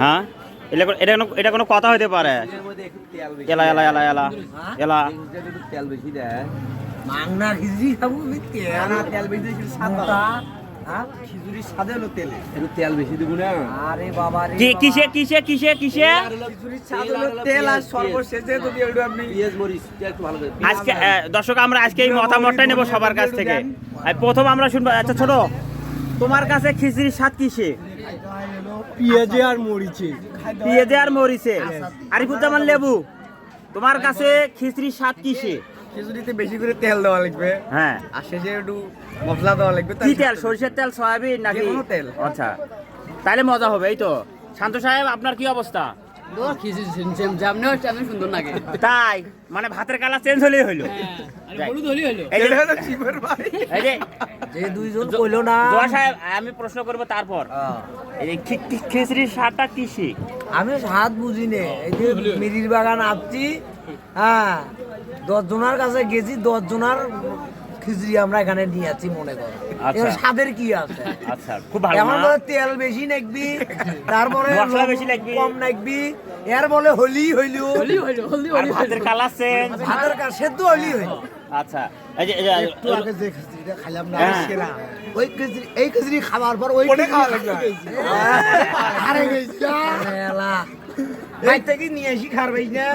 হ্যাঁ? এটা কোনো- এটা কোনো- এটা কোনো কথা হতে পারে। এলা এলা এলা এলা এলা। তেল বেশি দেয়। মাংনা খিচড়ি খাব তেল। তেল বেশি। হ্যাঁ। কিসে আজকে দর্শক আমরা আজকে এই মতামতটাই নেব সবার কাছ থেকে। আর প্রথম আমরা শুনব আচ্ছা ছোট। তোমার কাছে খিচড়ির স্বাদ কিসে? পেঁয়াজে আর মরিচে। পেঁয়াজে আর মরিচে। আরিফুজ্জামান লেবু তোমার কাছে খিচড়ির স্বাদ কিসে? খিচুড়িতে বেশি করে তেল দেওয়া লাগবে। হ্যাঁ। আর শেষে একটু মশলা দেওয়া লাগবে কি তেল? সরিষার তেল সয়াবিন নাকি? তেল। আচ্ছা। তাহলে মজা হবে এই তো। শান্ত সাহেব আপনার কি অবস্থা? তাই মানে ভাতের কালার চেঞ্জ হলেই হইল আরে হলুদ হলি হলো। এই যে শিবের ভাই এই যে যে দুইজন কইলো না। জোয়া সাহেব আমি প্রশ্ন করব তারপর। খিচড়ির স্বাদটা কিসে? আমি হাত বুঝি নে। মিরির বাগান আসছি হ্যাঁ দশ জনের কাছে গেছি দশ জনের খিচড়ি আমরা এখানে নিয়ে আছি মনে করো আচ্ছা। স্বাদের কি আছে আচ্ছা খুব ভালো? বলে তেল বেশি নাকবি তারপরে মশলা বেশি লাগবি। কম নাকবি এর বলে হলি হইল হলি হলো হলদি আর ভাতের কালার চেঞ্জ ভাতের কাজ সেদ্ধ হলি হইল আচ্ছা এই যে একটু আগে যে খিচড়িটা খাইলাম না হ্যাঁ। সেরা ওই খিচড়ি এই খিচড়ি খাবার পর ওই খিচড়ি খাওয়া লাগবে হারে গেছি মেলা ভাই থেকে নিয়ে আসি খারবাই না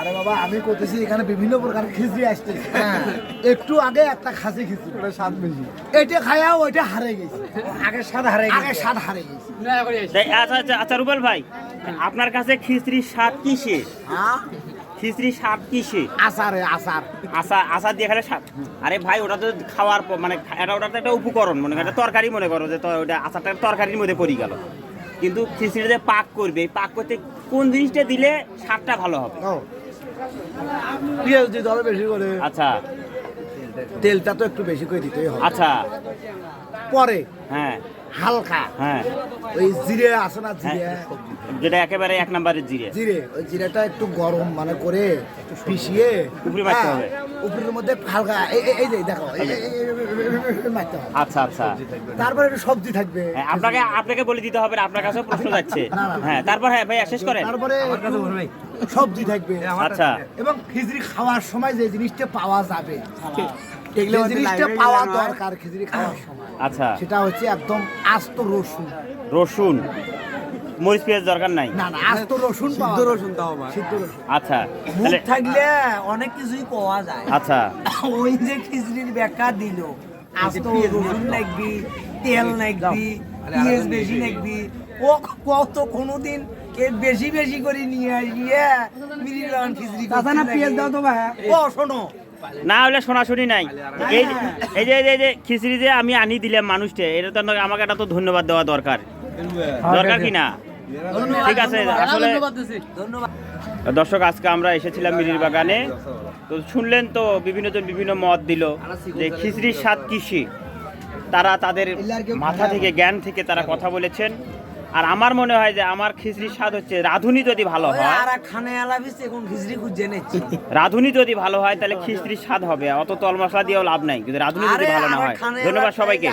আরে বাবা আমি করতেছি এখানে বিভিন্ন প্রকার খিচড়ি আসতেছে। হ্যাঁ। একটু আগে একটা খাসি খিচড়ি। ওটা স্বাদ বেশি। এটা খায়া ওইটা হারে গেছে। আগে স্বাদ হারে আগে স্বাদ হারে গেছে। আচ্ছা আচ্ছা আচ্ছা রুবেল ভাই আপনার কাছে খিচড়ির স্বাদ কিসে? হ্যাঁ? খিচড়ির স্বাদ কিসে? আচারে আচার। আসা আসা দিয়ে খেলে স্বাদ। আরে ভাই ওটা তো খাওয়ার পর মানে এটা ওটা তো একটা উপকরণ মনে করো তরকারি মনে করো যে ওটা আচারটা তরকারির মধ্যে পড়ে গেল। কিন্তু খিচড়ি যে পাক করবে পাক করতে কোন জিনিসটা দিলে স্বাদটা ভালো হবে। পেঁয়াজ দিতে হবে বেশি করে। আচ্ছা। তেলটা তো একটু বেশি করে দিতে হবে। আচ্ছা। পরে হ্যাঁ। হালকা হ্যাঁ। ওই জিরে আছে না হ্যাঁ। জিরে যেটা একেবারে এক নম্বরের জিরে। জিরে ওই জিরেটা একটু গরম মানে করে পিষিয়ে উপরে মারতে হ্যাঁ, হবে। উপরের মধ্যে হালকা এই যে দেখো আচ্ছা আচ্ছা। তারপরে একটু সবজি থাকবে। হ্যাঁ, আপনাকে আপনাকে বলে দিতে হবে আপনার কাছেও প্রশ্ন যাচ্ছে। হ্যাঁ তারপর হ্যাঁ ভাই শেষ করেন। তারপরে সবজি থাকবে। আচ্ছা। এবং খিচড়ি খাওয়ার সময় যে জিনিসটা পাওয়া যাবে এগুলো জিনিসটা পাওয়া হ্যাঁ? দরকার খিচড়ি খাওয়ার সময়। আচ্ছা। সেটা হচ্ছে একদম আস্ত রসুন। রসুন। মরিচ পেঁয়াজ দরকার নাই? না না আস্ত রসুন সিদ্ধ রসুন তাও আমার সিদ্ধ রসুন। আচ্ছা মুখ থাকলে অনেক কিছুই পাওয়া যায়। আচ্ছা। ওই যে খিচড়ির ব্যাখ্যা দিল। রসুন লাগবি তেল লাগবি পেঁয়াজ বেশি লাগবি। ও কত কোনোদিন এর বেশি বেশি করে নিয়ে আসিয়ে মিরির খিচড়ি দাদা না পেঁয়াজ দাও তো ভাই। ও শোনো। না হলে শোনাশুনি নাই। এই এই যে এই যে- এই যে খিচড়ি যে আমি আনি দিলাম মানুষকে এটা তো আমাকে এটা তো ধন্যবাদ দেওয়া দরকার। দরকার কি না? ঠিক আছে আসলে দর্শক আজকে আমরা এসেছিলাম মিরির বাগানে। তো শুনলেন তো বিভিন্ন জন বিভিন্ন মত দিল যে খিচড়ির স্বাদ কৃষি। তারা তাদের মাথা থেকে জ্ঞান থেকে তারা কথা বলেছেন। আর আমার মনে হয় যে আমার খিচড়ির স্বাদ হচ্ছে রাঁধুনি যদি ভালো হয় রাঁধুনি যদি ভালো হয় তাহলে খিচড়ির স্বাদ হবে। অত তল মশলা দিয়েও লাভ নাই। কিন্তু রাঁধুনি যদি ভালো না হয়। ধন্যবাদ সবাইকে।